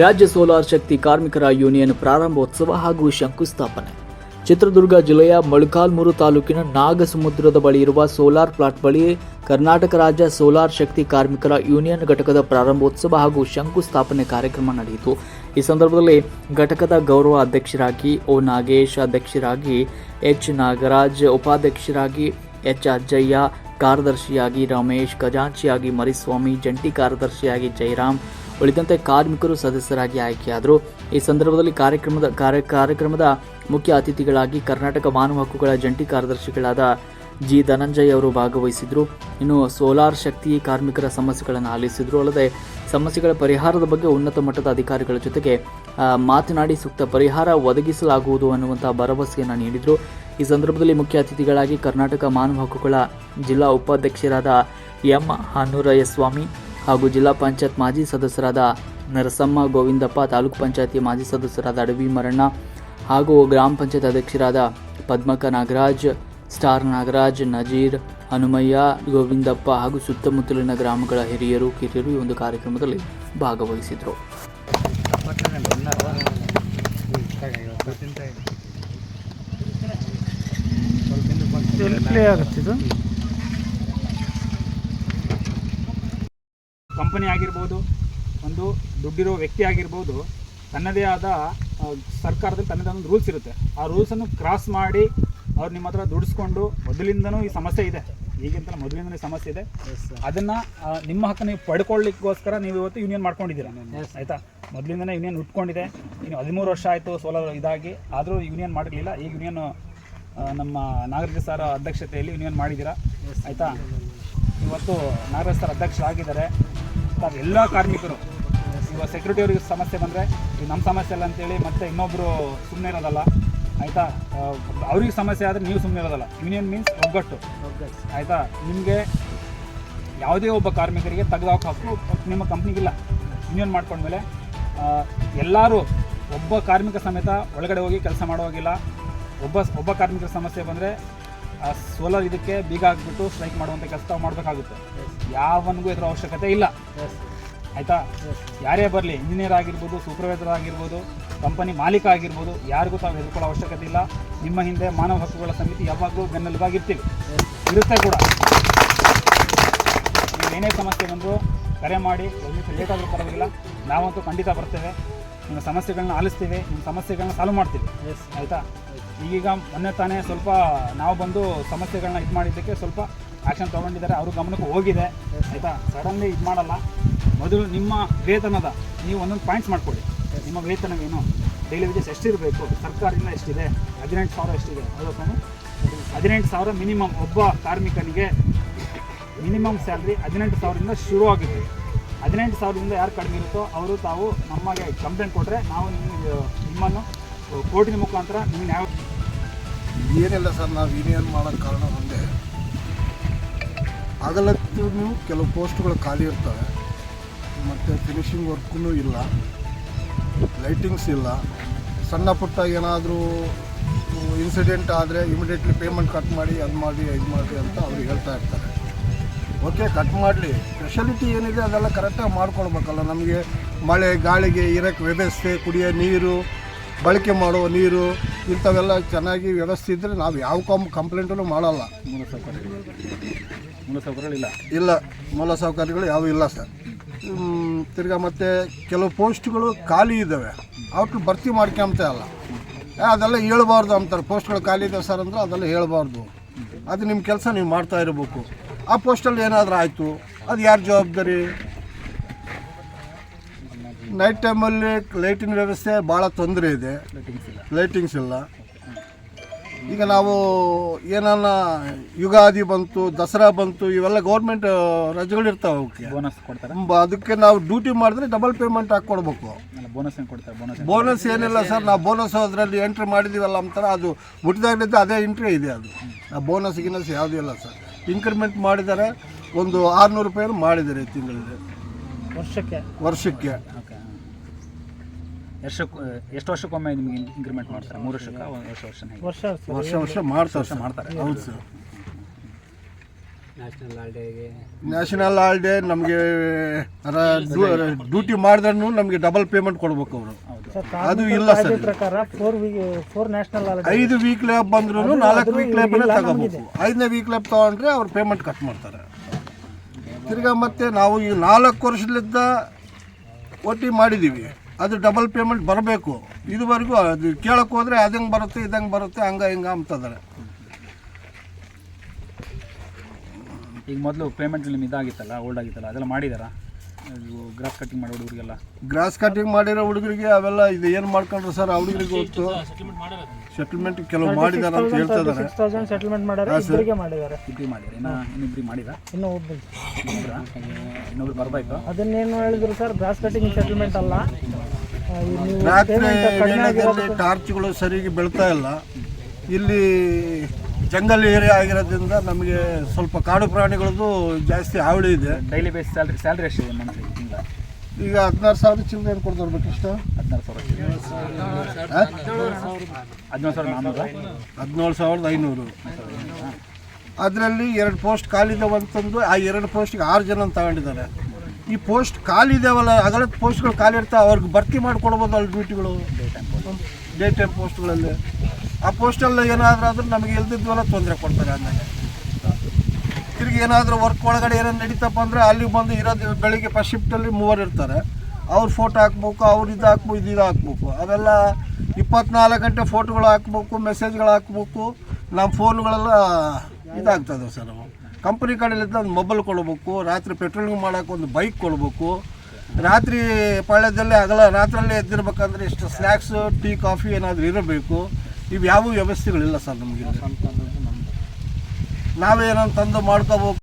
ರಾಜ್ಯ ಸೋಲಾರ್ ಶಕ್ತಿ ಕಾರ್ಮಿಕರ ಯೂನಿಯನ್ ಪ್ರಾರಂಭೋತ್ಸವ ಹಾಗೂ ಶಂಕುಸ್ಥಾಪನೆ. ಚಿತ್ರದುರ್ಗ ಜಿಲ್ಲೆಯ ಮೊಳಕಾಲ್ಮೂರು ತಾಲೂಕಿನ ನಾಗಸಮುದ್ರದ ಬಳಿ ಇರುವ ಸೋಲಾರ್ ಪ್ಲಾಟ್ ಬಳಿ ಕರ್ನಾಟಕ ರಾಜ್ಯ ಸೋಲಾರ್ ಶಕ್ತಿ ಕಾರ್ಮಿಕರ ಯೂನಿಯನ್ ಘಟಕದ ಪ್ರಾರಂಭೋತ್ಸವ ಹಾಗೂ ಶಂಕುಸ್ಥಾಪನೆ ಕಾರ್ಯಕ್ರಮ ನಡೆಯಿತು. ಈ ಸಂದರ್ಭದಲ್ಲಿ ಘಟಕದ ಗೌರವ ಅಧ್ಯಕ್ಷರಾಗಿ ಒ ನಾಗೇಶ್, ಅಧ್ಯಕ್ಷರಾಗಿ ಎಚ್ ನಾಗರಾಜ್, ಉಪಾಧ್ಯಕ್ಷರಾಗಿ ಎಚ್ ಅಜ್ಜಯ್ಯ, ಕಾರ್ಯದರ್ಶಿಯಾಗಿ ರಮೇಶ್, ಖಜಾಂಚಿಯಾಗಿ ಮರಿಸ್ವಾಮಿ, ಜಂಟಿ ಕಾರ್ಯದರ್ಶಿಯಾಗಿ ಜಯರಾಮ್ ಉಳಿದಂತೆ ಕಾರ್ಮಿಕರು ಸದಸ್ಯರಾಗಿ ಆಯ್ಕೆಯಾದರು. ಈ ಸಂದರ್ಭದಲ್ಲಿ ಕಾರ್ಯಕ್ರಮದ ಕಾರ್ಯ ಕಾರ್ಯಕ್ರಮದ ಮುಖ್ಯ ಅತಿಥಿಗಳಾಗಿ ಕರ್ನಾಟಕ ಮಾನವ ಹಕ್ಕುಗಳ ಜಂಟಿ ಕಾರ್ಯದರ್ಶಿಗಳಾದ ಜಿ ಧನಂಜಯ್ ಅವರು ಭಾಗವಹಿಸಿದ್ರು. ಇನ್ನು ಸೋಲಾರ್ ಶಕ್ತಿ ಕಾರ್ಮಿಕರ ಸಮಸ್ಯೆಗಳನ್ನು ಆಲಿಸಿದ್ರು. ಅಲ್ಲದೆ ಸಮಸ್ಯೆಗಳ ಪರಿಹಾರದ ಬಗ್ಗೆ ಉನ್ನತ ಮಟ್ಟದ ಅಧಿಕಾರಿಗಳ ಜೊತೆಗೆ ಮಾತನಾಡಿ ಸೂಕ್ತ ಪರಿಹಾರ ಒದಗಿಸಲಾಗುವುದು ಅನ್ನುವಂಥ ಭರವಸೆಯನ್ನು ನೀಡಿದರು. ಈ ಸಂದರ್ಭದಲ್ಲಿ ಮುಖ್ಯ ಅತಿಥಿಗಳಾಗಿ ಕರ್ನಾಟಕ ಮಾನವ ಹಕ್ಕುಗಳ ಜಿಲ್ಲಾ ಉಪಾಧ್ಯಕ್ಷರಾದ ಎಂ ಹಾನೂರಯ್ಯ ಸ್ವಾಮಿ ಹಾಗೂ ಜಿಲ್ಲಾ ಪಂಚಾಯತ್ ಮಾಜಿ ಸದಸ್ಯರಾದ ನರಸಮ್ಮ ಗೋವಿಂದಪ್ಪ, ತಾಲೂಕು ಪಂಚಾಯತಿ ಮಾಜಿ ಸದಸ್ಯರಾದ ಅಡವಿ ಮರಣ್ಣ ಹಾಗೂ ಗ್ರಾಮ ಪಂಚಾಯತ್ ಅಧ್ಯಕ್ಷರಾದ ಪದ್ಮಕ ನಾಗರಾಜ್, ಸ್ಟಾರ್ ನಾಗರಾಜ್, ನಜೀರ್, ಹನುಮಯ್ಯ, ಗೋವಿಂದಪ್ಪ ಹಾಗೂ ಸುತ್ತಮುತ್ತಲಿನ ಗ್ರಾಮಗಳ ಹಿರಿಯರು, ಕಿರಿಯರು ಈ ಒಂದು ಕಾರ್ಯಕ್ರಮದಲ್ಲಿ ಭಾಗವಹಿಸಿದರು. ಕಂಪನಿ ಆಗಿರ್ಬೋದು ಒಂದು ದುಡ್ಡಿರೋ ವ್ಯಕ್ತಿ ಆಗಿರ್ಬೋದು ತನ್ನದೇ ಆದ ಸರ್ಕಾರದಲ್ಲಿ ತನ್ನದೇ ಒಂದು ರೂಲ್ಸ್ ಇರುತ್ತೆ. ಆ ರೂಲ್ಸನ್ನು ಕ್ರಾಸ್ ಮಾಡಿ ಅವ್ರು ನಿಮ್ಮ ಹತ್ರ ದುಡಿಸ್ಕೊಂಡು ಮೊದಲಿಂದನೂ ಈ ಸಮಸ್ಯೆ ಇದೆ. ಈಗಿಂತ ಮೊದಲಿಂದನೂ ಈ ಸಮಸ್ಯೆ ಇದೆ. ಅದನ್ನು ನಿಮ್ಮ ಹಕ್ಕನ್ನು ನೀವು ಪಡ್ಕೊಳ್ಳಿಕ್ಕೋಸ್ಕರ ನೀವು ಇವತ್ತು ಯೂನಿಯನ್ ಮಾಡ್ಕೊಂಡಿದ್ದೀರಾ? ಆಯಿತಾ? ಮೊದಲಿಂದನೇ ಯೂನಿಯನ್ ಉಟ್ಕೊಂಡಿದೆ. ಇನ್ನು ಹದಿಮೂರು ವರ್ಷ ಆಯಿತು ಸೋಲಾರ್ ಇದಾಗಿ. ಆದರೂ ಯೂನಿಯನ್ ಮಾಡಿರಲಿಲ್ಲ ಈಗ ಯೂನಿಯನ್ ನಮ್ಮ ನಾಗರಿಕ ಸರ್ ಅಧ್ಯಕ್ಷತೆಯಲ್ಲಿ ಯೂನಿಯನ್ ಮಾಡಿದ್ದೀರಾ? ಆಯಿತಾ? ಇವತ್ತು ನಾಗರಾಜ್ ಸರ್ ಅಧ್ಯಕ್ಷರಾಗಿದ್ದಾರೆ. ಎಲ್ಲ ಕಾರ್ಮಿಕರು ಇವಾಗ ಸೆಕ್ಯೂರಿಟಿ ಅವ್ರಿಗೆ ಸಮಸ್ಯೆ ಬಂದರೆ ಇದು ನಮ್ಮ ಸಮಸ್ಯೆ ಅಲ್ಲ ಅಂತೇಳಿ ಮತ್ತೆ ಇನ್ನೊಬ್ಬರು ಸುಮ್ಮನೆ ಇರೋದಲ್ಲ, ಆಯಿತಾ? ಅವ್ರಿಗೆ ಸಮಸ್ಯೆ ಆದರೆ ನೀವು ಸುಮ್ಮನೆ ಇರೋದಲ್ಲ. ಯೂನಿಯನ್ ಮೀನ್ಸ್ ಒಗ್ಗಟ್ಟು. ಆಯಿತಾ? ನಿಮಗೆ ಯಾವುದೇ ಒಬ್ಬ ಕಾರ್ಮಿಕರಿಗೆ ತೆಗೆದಾಕೋ ಹಕ್ಕು ನಿಮ್ಮ ಕಂಪ್ನಿಗಿಲ್ಲ ಯೂನಿಯನ್ ಮಾಡ್ಕೊಂಡ್ಮೇಲೆ ಎಲ್ಲರೂ ಒಬ್ಬ ಕಾರ್ಮಿಕ ಸಮೇತ ಒಳಗಡೆ ಹೋಗಿ ಕೆಲಸ ಮಾಡೋವಾಗಿಲ್ಲ ಒಬ್ಬ ಒಬ್ಬ ಕಾರ್ಮಿಕರ ಸಮಸ್ಯೆ ಬಂದರೆ ಆ ಸೋಲಾರ್ ಇದಕ್ಕೆ ಬೀಗ ಹಾಕ್ಬಿಟ್ಟು ಸ್ಟ್ರೈಕ್ ಮಾಡುವಂಥ ಕೆಲಸ ಮಾಡಬೇಕಾಗುತ್ತೆ. ಯಾವನಿಗೂ ಇದರ ಅವಶ್ಯಕತೆ ಇಲ್ಲ. ಆಯಿತಾ? ಯಾರೇ ಬರಲಿ ಇಂಜಿನಿಯರ್ ಆಗಿರ್ಬೋದು ಸೂಪರ್ವೈಸರ್ ಆಗಿರ್ಬೋದು ಕಂಪನಿ ಮಾಲೀಕ ಆಗಿರ್ಬೋದು ಯಾರಿಗೂ ತಾವು ಹೆದರ್ಕೊಳ್ಳೋ ಅವಶ್ಯಕತೆ ಇಲ್ಲ. ನಿಮ್ಮ ಹಿಂದೆ ಮಾನವ ಹಕ್ಕುಗಳ ಸಮಿತಿ ಯಾವಾಗಲೂ ಬೆನ್ನೆಲುಬಾಗಿರ್ತೀವಿ. ಇರುತ್ತೆ ಕೂಡ. ನೀವು ಏನೇ ಸಮಸ್ಯೆ ಬಂದರೂ ಕರೆ ಮಾಡಿ ಒಂದು ಲೇಟ್ ಆದರೂ ಪರವಾಗಿಲ್ಲ. ನಾವಂತೂ ಖಂಡಿತ ಬರ್ತೇವೆ. ನಿಮ್ಮ ಸಮಸ್ಯೆಗಳನ್ನ ಆಲಿಸ್ತೀವಿ ನಿಮ್ಮ ಸಮಸ್ಯೆಗಳನ್ನ ಸಾಲ್ವ್ ಮಾಡ್ತೀವಿ. ಆಯಿತಾ? ಈಗೀಗ ಮೊನ್ನೆ ತಾನೇ ಸ್ವಲ್ಪ ನಾವು ಬಂದು ಸಮಸ್ಯೆಗಳನ್ನ ಇದು ಮಾಡಿದ್ದಕ್ಕೆ ಸ್ವಲ್ಪ ಆ್ಯಕ್ಷನ್ ತೊಗೊಂಡಿದ್ದಾರೆ. ಅವ್ರ ಗಮನಕ್ಕೆ ಹೋಗಿದೆ. ಆಯಿತಾ? ಸಡನ್ಲಿ ಇದು ಮಾಡಲ್ಲ. ಮೊದಲು ನಿಮ್ಮ ವೇತನದ ನೀವು ಒಂದೊಂದು ಪಾಯಿಂಟ್ಸ್ ಮಾಡ್ಕೊಳ್ಳಿ. ನಿಮ್ಮ ವೇತನವೇನು? ಡೈಲಿ ವೇಜಸ್ ಎಷ್ಟಿರಬೇಕು? ಸರ್ಕಾರದಿಂದ ಎಷ್ಟಿದೆ? ಹದಿನೆಂಟು ಸಾವಿರ ಎಷ್ಟಿದೆ? ಹೌದಾ ತಾನೇ ಹದಿನೆಂಟು ಸಾವಿರ ಮಿನಿಮಮ್ ಒಬ್ಬ ಕಾರ್ಮಿಕನಿಗೆ ಮಿನಿಮಮ್ ಸ್ಯಾಲ್ರಿ ಹದಿನೆಂಟು ಸಾವಿರದಿಂದ ಶುರು ಆಗುತ್ತೆ. ಹದಿನೆಂಟು ಸಾವಿರದಿಂದ ಯಾರು ಕಡಿಮೆ ಇರುತ್ತೋ, ಅವರು ತಾವು ನಮಗೆ ಕಂಪ್ಲೇಂಟ್ ಕೊಟ್ಟರೆ ನಾವು ನಿಮ್ಮ ನಿಮ್ಮನ್ನು ಕೋರ್ಟಿನ ಮುಖಾಂತರ ನಿಮ್ಗೆ ಯಾವ ಏನಿಲ್ಲ ಸರ್, ನಾವು ಇನ್ನೇನು ಮಾಡೋಕ್ಕೆ ಕಾರಣ ಒಂದೇ. ಹಗಲತ್ತು ಕೆಲವು ಪೋಸ್ಟ್ಗಳು ಖಾಲಿ ಇರ್ತವೆ. ಮತ್ತು ಫಿನಿಷಿಂಗ್ ವರ್ಕೂ ಇಲ್ಲ. ಲೈಟಿಂಗ್ಸ್ ಇಲ್ಲ. ಸಣ್ಣ ಪುಟ್ಟ ಏನಾದರೂ ಇನ್ಸಿಡೆಂಟ್ ಆದರೆ ಇಮಿಡಿಯೇಟ್ಲಿ ಪೇಮೆಂಟ್ ಕಟ್ ಮಾಡಿ, ಅದು ಮಾಡಿ, ಇದು ಮಾಡಿ ಅಂತ ಅವ್ರು ಹೇಳ್ತಾ ಇರ್ತಾರೆ. ಓಕೆ ಕಟ್ ಮಾಡಲಿ. ಸ್ಪೆಷಾಲಿಟಿ ಏನಿದೆ ಅದೆಲ್ಲ ಕರೆಕ್ಟಾಗಿ ಮಾಡ್ಕೊಳ್ಬೇಕಲ್ಲ. ನಮಗೆ ಮಳೆ, ಗಾಳಿಗೆ ಇರೋಕ್ಕೆ ವ್ಯವಸ್ಥೆ, ಕುಡಿಯೋ ನೀರು ಬಳಕೆ ಮಾಡುವ ನೀರು ಇಂಥವೆಲ್ಲ ಚೆನ್ನಾಗಿ ವ್ಯವಸ್ಥೆ ಇದ್ದರೆ ನಾವು ಯಾವ ಕಂ ಕಂಪ್ಲೇಂಟನ್ನು ಮಾಡಲ್ಲ. ಮೂಲ ಸೌಕರ್ಯಗಳು ಮೂಲ ಸೌಕರ್ಯಗಳಿಲ್ಲ ಇಲ್ಲ ಮೂಲ ಸೌಕರ್ಯಗಳು ಯಾವುವು ಇಲ್ಲ ಸರ್. ತಿರ್ಗಾ ಮತ್ತು ಕೆಲವು ಪೋಸ್ಟ್ಗಳು ಖಾಲಿ ಇದ್ದಾವೆ. ಅವಕ್ಕೆ ಭರ್ತಿ ಮಾಡ್ಕೊಂತ ಅಲ್ಲ ಅದೆಲ್ಲ ಹೇಳ್ಬಾರ್ದು ಅಂತಾರೆ. ಪೋಸ್ಟ್ಗಳು ಖಾಲಿ ಇದೆ ಸರ್ ಅಂದ್ರೆ ಅದೆಲ್ಲ ಹೇಳ್ಬಾರ್ದು. ಅದು ನಿಮ್ಮ ಕೆಲಸ ನೀವು ಮಾಡ್ತಾ ಇರಬೇಕು. ಆ ಪೋಸ್ಟಲ್ಲಿ ಏನಾದರೂ ಆಯಿತು? ಅದು ಯಾರ ಜವಾಬ್ದಾರಿ? ನೈಟ್ ಟೈಮಲ್ಲಿ ಲೈಟಿನ ವ್ಯವಸ್ಥೆ ಭಾಳ ತೊಂದರೆ ಇದೆ. ಲೈಟಿಂಗ್ಸ್ ಇಲ್ಲ. ಈಗ ನಾವು ಏನನ್ನ ಯುಗಾದಿ ಬಂತು ದಸರಾ ಬಂತು ಇವೆಲ್ಲ ಗೌರ್ಮೆಂಟ್ ರಜೆಗಳು ಇರ್ತಾವೆ ಅವಕ್ಕೆ. ಬೋನಸ್ ಕೊಡ್ತಾರೆ? ಅದಕ್ಕೆ ನಾವು ಡ್ಯೂಟಿ ಮಾಡಿದ್ರೆ ಡಬಲ್ ಪೇಮೆಂಟ್ ಹಾಕ್ಕೊಡ್ಬೇಕು. ಕೊಡ್ಬೇಕು ಬೋನಸ್ ಏನು ಕೊಡ್ತಾರೆ? ಬೋನಸ್ ಬೋನಸ್ ಏನಿಲ್ಲ ಸರ್ ನಾವು ಬೋನಸ್ ಅದರಲ್ಲಿ ಎಂಟ್ರಿ ಮಾಡಿದ್ದೀವಲ್ಲ ಅಂತಾರೆ ಅದು ಮುಟ್ಟಿದಾಗಲಿದ್ದ ಅದೇ ಎಂಟ್ರಿ ಇದೆ ಅದು. ಆ ಬೋನಸ್ ಗಿನಸ್ ಯಾವುದೂ ಇಲ್ಲ ಸರ್ ಇನ್ಕ್ರಿಮೆಂಟ್ ಮಾಡಿದ್ದಾರೆ ಒಂದು ಆರುನೂರು ರೂಪಾಯಿ ಮಾಡಿದ್ದಾರೆ ಈ ತಿಂಗಳಿಗೆ. ವರ್ಷಕ್ಕೆ. ವರ್ಷಕ್ಕೆ. ಓಕೆ ಎಷ್ಟು ಎಷ್ಟು ವರ್ಷಕ್ಕೊಮ್ಮೆ ನಿಮಗೆ ಇನ್ಕ್ರಿಮೆಂಟ್ ಮಾಡ್ತಾರೆ? ಮೂರು ವರ್ಷಕ್ಕೆ ಒಂದು ವರ್ಷ ವರ್ಷ ವರ್ಷ ವರ್ಷ ವರ್ಷ ಮಾಡ್ತಾರೆ ಸರ್. ಮಾಡ್ತಾರೆ. ಹೌದು ಸರ್. ನ್ಯಾಷನಲ್ ಹಾಲಿಡೇ ನಮಗೆ ಡ್ಯೂಟಿ ಮಾಡಿದ್ರು ನಮಗೆ ಡಬಲ್ ಪೇಮೆಂಟ್ ಕೊಡ್ಬೇಕು ಅವರು. ಅದು ಇಲ್ಲ ಸರ್. ಪ್ರಕಾರ four week four national holiday ಐದು ವೀಕ್ ಲ್ಯಾಬ್ ಬಂದ್ರು ನಾಲ್ಕು ವೀಕ್ ಲ್ಯಾಬ್ ತಗೋಬೇಕು. ಐದನೇ ವೀಕ್ ಲ್ಯಾಬ್ ತಗೊಂಡ್ರೆ ಅವ್ರು ಪೇಮೆಂಟ್ ಕಟ್ ಮಾಡ್ತಾರೆ. ತಿರ್ಗಾ ಮತ್ತೆ ನಾವು ಈ ನಾಲ್ಕು ವರ್ಷದಿಂದ ಒಟ್ಟಿ ಮಾಡಿದ್ದೀವಿ ಅದು ಡಬಲ್ ಪೇಮೆಂಟ್ ಬರಬೇಕು. ಇದುವರೆಗೂ ಅದು ಕೇಳಕ್ಕೆ ಹೋದರೆ ಅದಂಗೆ ಬರುತ್ತೆ ಇದಂಗೆ ಬರುತ್ತೆ, ಹಂಗ ಹಿಂಗೆ ಅಂತದಾರೆ ಈಗ ಮೊದಲು ಪೇಮೆಂಟ್ ನಿಮ್ಮ ಇದಾಗಿತ್ತಲ್ಲ ಓಲ್ಡ್ ಆಗಿತ್ತಲ್ಲ, ಅದೆಲ್ಲ ಮಾಡಿದಾರಾ? ಗ್ರಾಫ್ ಕಟಿಂಗ್ ಮಾಡೋ ಹುಡುಗರಿಗೆಲ್ಲ? ಗ್ರಾಸ್ ಕಟಿಂಗ್ ಮಾಡಿರೋ ಹುಡುಗರಿಗೆ ಅವೆಲ್ಲ ಇದು ಏನು ಮಾಡ್ಕೊಂಡ್ರು ಸರ್? ಆ ಹುಡುಗರಿಗೆ ಗೊತ್ತು. ಸೆಟಲ್ಮೆಂಟ್ ಕೆಲವು ಮಾಡಿದಾರೆ ಅಂತ ಹೇಳ್ತಾ ಇದ್ದಾರೆ ಸಿಕ್ಸ್ ತೌಸಂಡ್ ಸೆಟಲ್ಮೆಂಟ್ ಮಾಡ್ಯಾರ ಇಬ್ಬರಿಗೆ ಮಾಡಿದ್ದಾರೆ. ಇಬ್ಬರಿಗೆ ಮಾಡಿದಾರೆ ಇನ್ನು ಇನ್ನಿಬ್ಬರಿಗೆ ಮಾಡಿದ? ಇನ್ನೂ ಒಬ್ಬರು ಇನ್ನೊಬ್ರು? ಬರಬೇಕು? ಅದನ್ನೇನು ಹೇಳಿದ್ರು ಸರ್? ಗ್ರಾಸ್ ಕಟಿಂಗ್ ಸೆಟಲ್ಮೆಂಟ್ ಅಲ್ಲ. ರಾತ್ರಿ ಟಾರ್ಚ್ಗಳು ಸರಿಯಾಗಿ ಬೀಳ್ತಾ ಇಲ್ಲ. ಇಲ್ಲಿ ಜಂಗಲ್ ಏರಿಯಾ ಆಗಿರೋದ್ರಿಂದ ನಮಗೆ ಸ್ವಲ್ಪ ಕಾಡು ಪ್ರಾಣಿಗಳದ್ದು ಜಾಸ್ತಿ ಹಾವಳಿ ಇದೆ. ಡೈಲಿ ಬೇಸ್ ಸ್ಯಾಲ್ರಿ ಸ್ಯಾಲ್ರಿ ಎಷ್ಟಿದೆ ಮಂತ್ಲಿ ತಿಂಗಳ? ಈಗ ಹದಿನಾರು ಸಾವಿರ ಚಿಲ್ಲರೆ ಏನು ಕೊಡ್ತಿರ್ಬೇಕು ಇಷ್ಟ? ಹದಿನಾರು ಸಾವಿರ ಹದಿನೇಳು ಸಾವಿರ ನಾನ್ನೂರ ಹದಿನೇಳು ಸಾವಿರದ ಐನೂರು. ಅದರಲ್ಲಿ ಎರಡು ಪೋಸ್ಟ್ ಖಾಲಿದಾವಂತಂದು ಆ ಎರಡು ಪೋಸ್ಟ್ಗೆ ಆರು ಜನ ತಗೊಂಡಿದ್ದಾರೆ. ಈ ಪೋಸ್ಟ್ ಖಾಲಿ ಇದಾವಲ್ಲ ಅಗಲದ ಪೋಸ್ಟ್ಗಳು ಖಾಲಿ ಇರ್ತಾವೆ ಅವ್ರಿಗೆ ಭರ್ತಿ ಮಾಡಿಕೊಡ್ಬೋದು ಅಲ್ಲಿ ಡ್ಯೂಟಿಗಳು. ಡೇ ಟೈಮ್ ಪೋಸ್ಟ್ಗಳಲ್ಲಿ ಆ ಪೋಸ್ಟಲ್ಲಿ ಏನಾದರೂ ಆದರೂ ನಮಗೆ ಇಲ್ದಿದ್ವಲ್ಲ ತೊಂದರೆ ಕೊಡ್ತಾರೆ ಅಂದಾಗ. ತಿರುಗಿ ಏನಾದರೂ ವರ್ಕ್ ಒಳಗಡೆ ಏನಾದ್ರು ನಡೀತಪ್ಪ ಅಂದರೆ ಅಲ್ಲಿಗೆ ಬಂದು ಇರೋದು ಬೆಳಿಗ್ಗೆ ಫಸ್ಟ್ ಶಿಫ್ಟಲ್ಲಿ ಮೂವರು ಇರ್ತಾರೆ. ಅವ್ರು ಫೋಟೋ ಹಾಕ್ಬೇಕು, ಅವ್ರು ಇದು ಹಾಕ್ಬೇಕು, ಇದು ಇದು ಹಾಕ್ಬೇಕು. ಅವೆಲ್ಲ ಇಪ್ಪತ್ನಾಲ್ಕು ಗಂಟೆ ಫೋಟೋಗಳು ಹಾಕ್ಬೇಕು ಮೆಸೇಜ್ಗಳು ಹಾಕ್ಬೇಕು. ನಮ್ಮ ಫೋನ್ಗಳೆಲ್ಲ ಇದಾಗ್ತದೆ ಸರ್ ನಾವು ಕಂಪ್ನಿ ಕಡೆಯಿಂದ ಒಂದು ಮೊಬೈಲ್ ಕೊಡ್ಬೇಕು, ರಾತ್ರಿ ಪೆಟ್ರೋಲಿಂಗ್ ಮಾಡೋಕೆ ಒಂದು ಬೈಕ್ ಕೊಡಬೇಕು. ರಾತ್ರಿ ಪಾಳ್ಯದಲ್ಲಿ ಅಗಲ ರಾತ್ರಿಯಲ್ಲೇ ಎದ್ದಿರ್ಬೇಕಂದ್ರೆ ಇಷ್ಟು ಸ್ನ್ಯಾಕ್ಸು ಟೀ ಕಾಫಿ ಏನಾದರೂ ಇರಬೇಕು. ಇವು ಯಾವ ವ್ಯವಸ್ಥೆಗಳಿಲ್ಲ ಸರ್ ನಮಗೆ. ನಾವೇನೋ ತಂದು ಮಾಡ್ಕೋಬೇಕು